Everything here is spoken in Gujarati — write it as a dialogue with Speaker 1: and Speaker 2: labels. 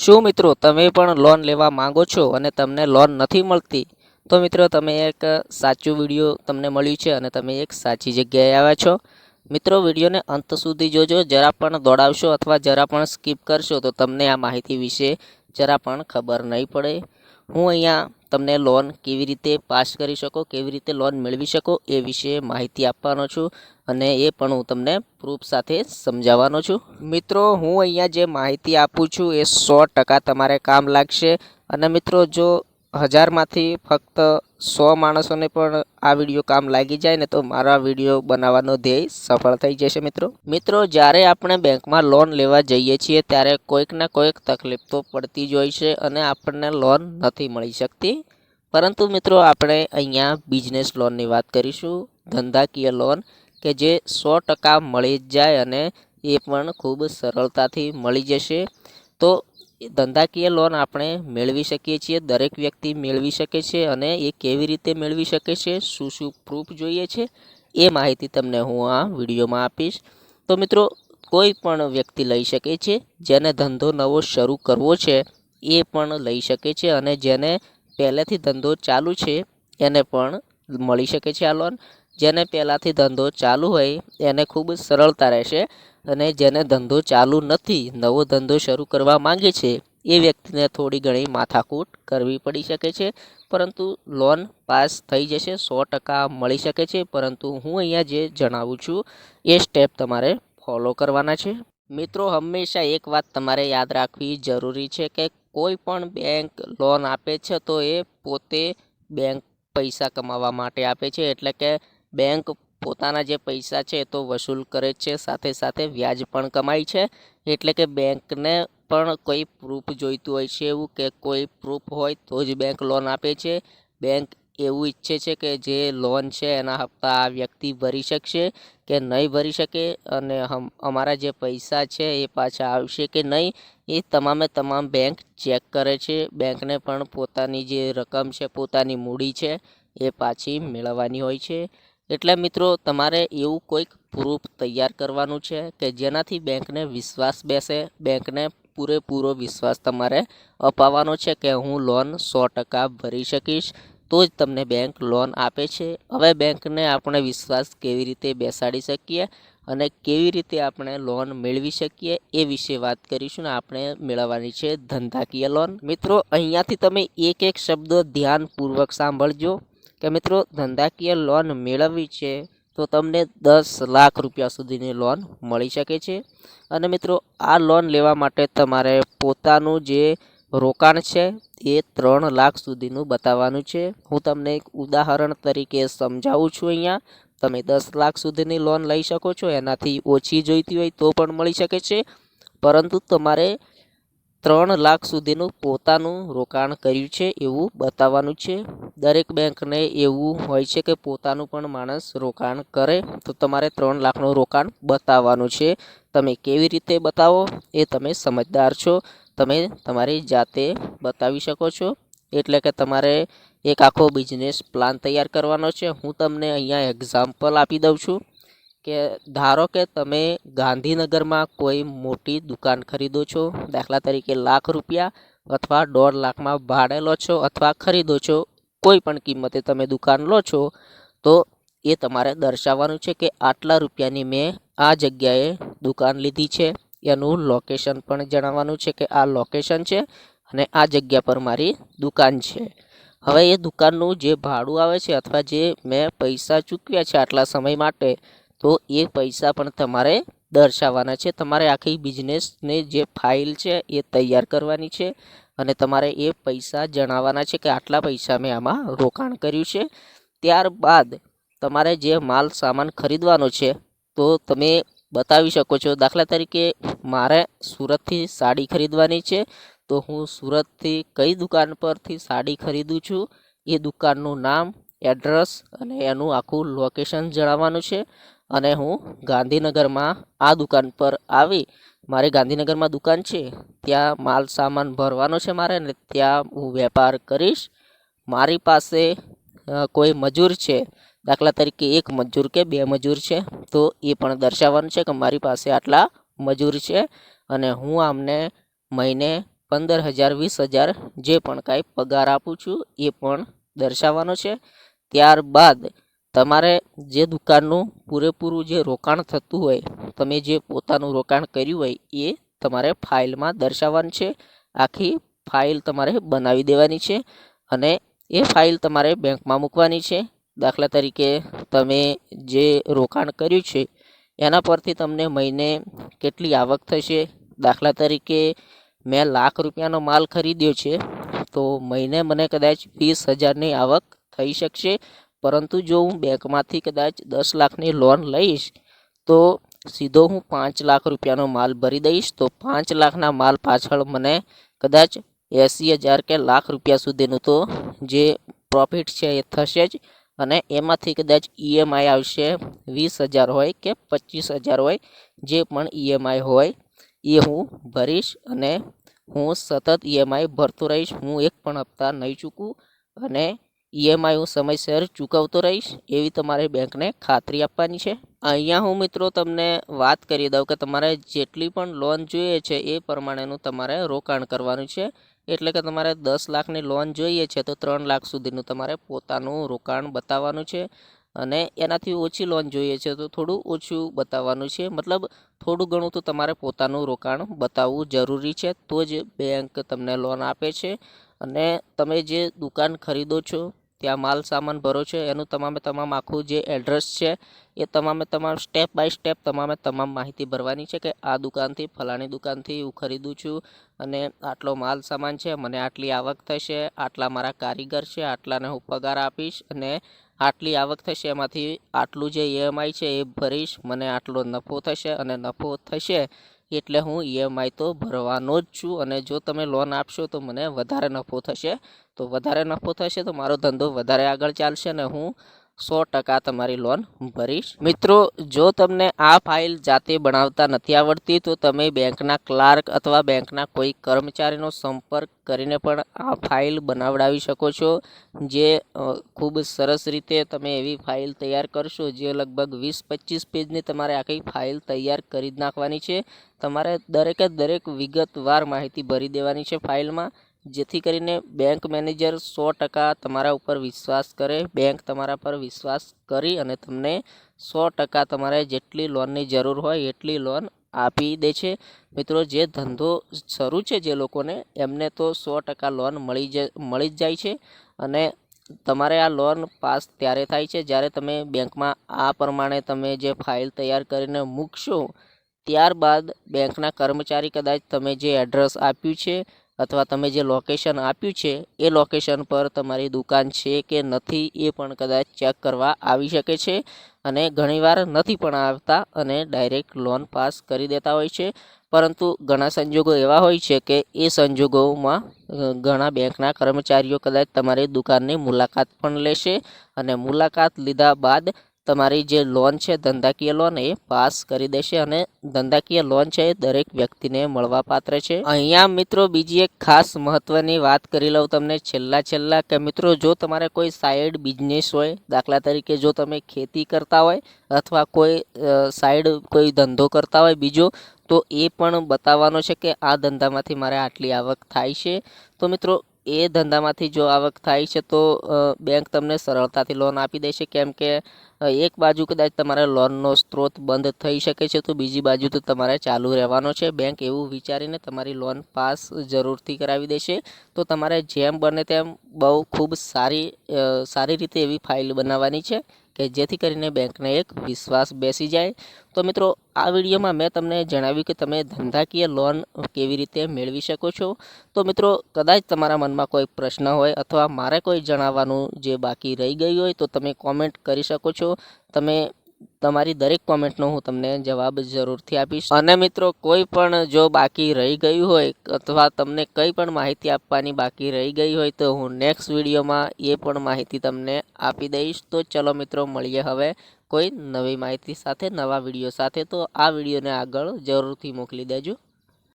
Speaker 1: શું મિત્રો, તમે પણ લોન લેવા માંગો છો અને તમને લોન નથી મળતી? તો મિત્રો, તમે એક સાચું વીડિયો તમને મળ્યું છે અને તમે એક સાચી જગ્યાએ આવ્યા છો. મિત્રો વિડીયોને અંત સુધી જોજો. જરા પણ દોડાવશો અથવા જરા પણ સ્કીપ કરશો તો તમને આ માહિતી વિશે જરા પણ ખબર નહીં પડે. હું અહીંયા તમને લોન કેવી રીતે પાસ કરી શકો, કેવી રીતે લોન મેળવી શકો એ વિશે માહિતી આપવાનો છું અને એ પણ હું તમને પ્રૂફ સાથે સમજાવવાનો છું. મિત્રો, હું અહીંયા જે માહિતી આપું છું એ સો ટકા તમારે કામ લાગશે. અને મિત્રો, જો હજારમાંથી ફક્ત સો માણસોને પણ આ વીડિયો કામ લાગી જાય ને તો મારા વીડિયો બનાવવાનો ધ્યેય સફળ થઈ જશે મિત્રો. મિત્રો, જ્યારે આપણે બેંકમાં લોન લેવા જઈએ છીએ, ત્યારે કોઈક ને કોઈક તકલીફ તો પડતી જ હોય છે અને આપણને લોન નથી મળી શકતી. પરંતુ મિત્રો, આપણે અહીંયા બિઝનેસ લોનની વાત કરીશું, ધંધાકીય લોન, કે જે સો ટકા મળી જ જાય અને એ પણ ખૂબ સરળતાથી મળી જશે. તો ધંધાકીય લોન આપણે મેળવી શકીએ છીએ, દરેક વ્યક્તિ મેળવી શકે છે અને એ કેવી રીતે મેળવી શકે છે, શું શું પ્રૂફ જોઈએ છે, એ માહિતી તમને હું આ વિડીયોમાં આપીશ. તો મિત્રો, કોઈ પણ વ્યક્તિ લઈ શકે છે, જેને ધંધો નવો શરૂ કરવો છે, એ પણ લઈ શકે છે અને જેને પહેલેથી ધંધો ચાલુ છે, એને પણ મળી શકે છે આ લોન જેને પહેલાંથી ધંધો ચાલુ હોય, એને ખૂબ સરળતા રહેશે. અને જેને ધંધો ચાલુ નથી, નવો ધંધો શરૂ કરવા માંગે છે, એ વ્યક્તિને થોડી ઘણી માથાકૂટ કરવી પડી શકે છે. પરંતુ લોન પાસ થઈ જશે, સો ટકા મળી શકે છે. પરંતુ હું અહીંયા જે જણાવું છું, એ સ્ટેપ તમારે ફોલો કરવાના છે. મિત્રો, હંમેશા એક વાત તમારે યાદ રાખવી જરૂરી છે કે કોઈ પણ બેંક લોન આપે છે, તો એ પોતે બેંક પૈસા કમાવા માટે આપે છે. એટલે કે બેંક પોતાના જે પૈસા છે એ તો વસૂલ કરે છે, સાથે સાથે વ્યાજ પણ કમાય છે. એટલે કે બેંકને પણ કોઈ પ્રૂફ જોઈતું હોય છે એવું કે કોઈ પ્રૂફ હોય તો જ બેંક લોન આપે છે. બેંક એવું ઈચ્છે છે કે જે લોન છે એના હપ્તા આ વ્યક્તિ ભરી શકશે કે નહીં ભરી શકે અને અમારા જે પૈસા છે એ પાછા આવશે કે નહીં એ તમામે તમામ બેંક ચેક કરે છે. બેંકને પણ પોતાની જે રકમ છે, પોતાની મૂડી છે એ પાછી મેળવવાની હોય છે. એટલે મિત્રો, તમારે એવું કોઈક પ્રૂફ તૈયાર કરવાનું છે કે જેનાથી બેંકને વિશ્વાસ બેસે, બેંકને પૂરેપૂરો વિશ્વાસ તમારે અપાવવાનો છે કે હું લોન સો ટકા ભરી શકીશ, તો જ તમને બેંક લોન આપે છે. હવે બેંકને આપણે વિશ્વાસ કેવી રીતે બેસાડી શકીએ અને કેવી રીતે આપણે લોન મેળવી શકીએ એ વિશે વાત કરીશું ને આપણે મેળવવાની છે ધંધાકીય લોન. મિત્રો, અહીંયાથી તમે એક એક શબ્દ ધ્યાનપૂર્વક સાંભળજો. કે મિત્રો, ધંધાકીય લોન મેળવવી છે, તો તમને દસ લાખ રૂપિયા સુધીની લોન મળી શકે છે. અને મિત્રો, આ લોન લેવા માટે તમારે પોતાનું જે રોકાણ છે, એ ત્રણ લાખ સુધીનું બતાવવાનું છે. હું તમને એક ઉદાહરણ તરીકે સમજાવું છું અહીંયા. તમે દસ લાખ સુધીની લોન લઈ શકો છો, એનાથી ઓછી જોઈતી હોય તો પણ મળી શકે છે. પરંતુ તમારે ત્રણ લાખ સુધીનું પોતાનું રોકાણ કર્યું છે એવું બતાવવાનું છે. દરેક બેંકને એવું હોય છે કે પોતાનું પણ માણસ રોકાણ કરે, તો તમારે ત્રણ લાખનું રોકાણ બતાવવાનું છે. તમે કેવી રીતે બતાવો એ તમે સમજદાર છો. તમે તમારી જાતે બતાવી શકો છો. એટલે કે તમારે એક આખો બિઝનેસ પ્લાન તૈયાર કરવાનો છે. હું તમને અહીંયા એક્ઝામ્પલ આપી દઉં છું. કે ધારો કે તમે ગાંધીનગરમાં કોઈ મોટી દુકાન ખરીદો છો, દાખલા તરીકે લાખ રૂપિયા અથવા દોઢ લાખમાં ભાડે લો છો અથવા ખરીદો છો, કોઈ પણ કિંમતે તમે દુકાન લો છો, તો એ તમારે દર્શાવવાનું છે કે આટલા રૂપિયાની મેં આ જગ્યાએ દુકાન લીધી છે. એનું લોકેશન પણ જણાવવાનું છે કે આ લોકેશન છે અને આ જગ્યા પર મારી દુકાન છે. હવે એ દુકાનનું જે ભાડું આવે છે અથવા જે મેં પૈસા ચૂકવ્યા છે આટલા સમય માટે તો એ પૈસા પણ તમારે દર્શાવવાના છે. તમારે આખી બિઝનેસને જે ફાઇલ છે એ તૈયાર કરવાની છે અને તમારે એ પૈસા જણાવવાના છે કે આટલા પૈસા મેં આમાં રોકાણ કર્યું છે. ત્યારબાદ તમારે જે માલ સામાન ખરીદવાનો છે તો તમે બતાવી શકો છો. દાખલા તરીકે મારે સુરતથી સાડી ખરીદવાની છે તો હું સુરતથી કઈ દુકાન પરથી સાડી ખરીદું છું? એ દુકાનનું નામ, એડ્રેસ અને એનું આખું લોકેશન જણાવવાનું છે. અને હું ગાંધીનગરમાં આ દુકાન પર આવી. મારે ગાંધીનગરમાં દુકાન છે. ત્યાં માલ સામાન ભરવાનો છે મારે ને ત્યાં હું વેપાર કરીશ. મારી પાસે કોઈ મજૂર છે. દાખલા તરીકે એક મજૂર કે બે મજૂર છે. તો એ પણ દર્શાવવાનું છે કે મારી પાસે આટલા મજૂર છે અને હું આમને મહિને પંદર હજાર, વીસ હજાર જે પણ કાંઈ પગાર આપું છું એ પણ દર્શાવવાનો છે. ત્યારબાદ તમારે જે દુકાનનું પૂરેપૂરું જે રોકાણ થતું હોય, તમે જે પોતાનું રોકાણ કર્યું હોય, એ તમારે ફાઇલમાં દર્શાવવાનું છે. આખી ફાઇલ તમારે બનાવી દેવાની છે અને એ ફાઇલ તમારે બેંકમાં મૂકવાની છે. દાખલા તરીકે તમે જે રોકાણ કર્યું છે, એના પરથી તમને મહિને કેટલી આવક થશે? દાખલા તરીકે મેં લાખ રૂપિયાનો માલ ખરીદ્યો છે, તો મહિને મને કદાચ વીસ હજારની આવક થઈ શકશે. પરંતુ જો હું બેંકમાંથી કદાચ દસ લાખની લોન લઈશ, તો સીધો હું પાંચ લાખ રૂપિયાનો માલ ભરી દઈશ. તો પાંચ લાખના માલ પાછળ મને કદાચ એંસી હજાર કે લાખ રૂપિયા સુધીનું તો જે પ્રોફિટ છે એ થશે જ. અને એમાંથી કદાચ ઈએમઆઈ આવશે, વીસ હજાર હોય કે પચીસ હજાર હોય, જે પણ ઈએમઆઈ હોય, એ હું ભરીશ અને હું સતત ઈએમઆઈ ભરતો રહીશ. હું એક પણ હપ્તા નહીં ચૂકું અને ઈએમઆઈ હું સમયસર ચૂકવતો રહીશ એવી તમારે બેંકને ખાતરી આપવાની છે. અહીંયા હું મિત્રો તમને વાત કરી દઉં કે તમારે જેટલી પણ લોન જોઈએ છે એ પ્રમાણેનું તમારે રોકાણ કરવાનું છે. એટલે કે તમારે દસ લાખની લોન જોઈએ છે તો ત્રણ લાખ સુધીનું તમારે પોતાનું રોકાણ બતાવવાનું છે. અને એનાથી ઓછી લોન જોઈએ છે તો થોડું ઓછું બતાવવાનું છે. મતલબ થોડું ઘણું તો તમારે પોતાનું રોકાણ બતાવવું જરૂરી છે. તો જ બેંક તમને લોન આપે છે. અને તમે જે દુકાન ખરીદો છો ત્યાં માલ સામાન ભરો છો, એનું તમામે તમામ આખું જે એડ્રેસ છે, એ તમામે તમામ સ્ટેપ બાય સ્ટેપ તમામે તમામ માહિતી ભરવાની છે કે આ દુકાનથી, ફલાણી દુકાનથી હું ખરીદું છું અને આટલો માલ સામાન છે, મને આટલી આવક થશે, આટલા મારા કારીગર છે, આટલાને હું પગાર આપીશ અને આટલી આવક થશે, એમાંથી આટલું જે ઈએમઆઈ છે એ ભરીશ, મને આટલો નફો થશે અને નફો થશે એટલે હું ઈએમઆઈ તો ભરવાનો જ છું અને જો તમે લોન આપશો તો મને વધારે નફો થશે. તો વધારે નફો થશે તો મારો ધંધો વધારે આગળ ચાલશે ને હું સો ટકા તમારી લોન ભરીશ. મિત્રો, જો તમને આ ફાઇલ જાતે બનાવતા નથી આવડતી, તો તમે બેંકના ક્લાર્ક અથવા બેંકના કોઈ કર્મચારીનો સંપર્ક કરીને પણ આ ફાઇલ બનાવડાવી શકો છો, જે ખૂબ સરસ રીતે તમે એવી ફાઇલ તૈયાર કરશો, જે લગભગ વીસ પચીસ પેજની તમારે આખી ફાઇલ તૈયાર કરી જ નાખવાની છે. તમારે દરેકે દરેક વિગતવાર માહિતી ભરી દેવાની છે ફાઇલમાં જેથી કરીને બેંક મેનેજર સો ટકા તમારા ઉપર વિશ્વાસ કરે, બેંક તમારા પર વિશ્વાસ કરી અને તમને સો ટકા તમારે જેટલી લોનની જરૂર હોય એટલી લોન આપી દે છે. મિત્રો, જે ધંધો શરૂ છે જે લોકોને, એમને તો સો ટકા લોન મળી જ મળી જ જાય છે અને તમારે આ લોન પાસ ત્યારે થાય છે જ્યારે તમે બેંકમાં આ પ્રમાણે તમે જે ફાઇલ તૈયાર કરીને મૂકશો, ત્યારબાદ બેંકના કર્મચારી કદાચ તમે જે એડ્રેસ આપ્યું છે અથવા તમે જે લોકેશન આપ્યું છે, એ લોકેશન પર તમારી દુકાન છે કે નથી એ પણ કદાચ ચેક કરવા આવી શકે છે અને ઘણીવાર નથી પણ આવતા અને ડાયરેક્ટ લોન પાસ કરી દેતા હોય છે. પરંતુ ઘણા સંજોગો એવા હોય છે કે એ સંજોગોમાં ઘણા બેંકના કર્મચારીઓ કદાચ તમારી દુકાનની મુલાકાત પણ લેશે અને મુલાકાત લીધા બાદ તમારી જે લોન છે, ધંધાકીય લોન એ પાસ કરી દેશે અને ધંધાકીય લોન છે એ દરેક વ્યક્તિને મળવા પાત્ર છે. અહીંયા મિત્રો બીજી એક ખાસ મહત્વની વાત કરી લઉં તમને છેલ્લા છેલ્લા કે મિત્રો જો તમારે કોઈ સાઈડ બિઝનેસ હોય, દાખલા તરીકે જો તમે ખેતી કરતા હોય અથવા કોઈ સાઈડ કોઈ ધંધો કરતા હોય બીજો, તો એ પણ બતાવવાનો છે કે આ ધંધામાંથી મારે આટલી આવક થાય છે. તો મિત્રો એ ધંધામાંથી જો આવક થાય છે, તો બેંક તમને સરળતાથી લોન આપી દેશે. કેમ કે એક બાજુ કદાચ તમારે લોનનો સ્ત્રોત બંધ થઈ શકે છે, તો બીજી બાજુ તો તમારે ચાલુ રહેવાનો છે. બેંક એવું વિચારીને તમારી લોન પાસ જરૂરથી કરાવી દેશે. તો તમારે જેમ બને તેમ બહુ ખૂબ સારી સારી રીતે એવી ફાઇલ બનાવવાની છે. કે જેથી કરીને બેંકને એક વિશ્વાસ બેસી જાય. તો મિત્રો, આ વિડીયોમાં મેં તમને જણાવ્યું કે તમે ધંધાકીય લોન કેવી રીતે મેળવી શકો છો. તો મિત્રો, કદાચ તમારા મનમાં કોઈ પ્રશ્ન હોય અથવા મારે કોઈ જણાવવાનું જે બાકી રહી ગયું હોય તો તમે કોમેન્ટ કરી શકો છો. તમે તમારી દરેક કોમેન્ટનો હું તમને જવાબ જરૂરથી આપીશ. અને મિત્રો, કોઈ પણ જો બાકી રહી ગયું હોય અથવા તમને કંઈ પણ માહિતી આપવાની બાકી રહી ગઈ હોય તો હું નેક્સ્ટ વિડીયોમાં એ પણ માહિતી તમને આપી દઈશ. તો ચલો મિત્રો, મળીએ હવે કોઈ નવી માહિતી સાથે, નવા વીડિયો સાથે. તો આ વિડીયોને આગળ જરૂરથી મોકલી દેજો.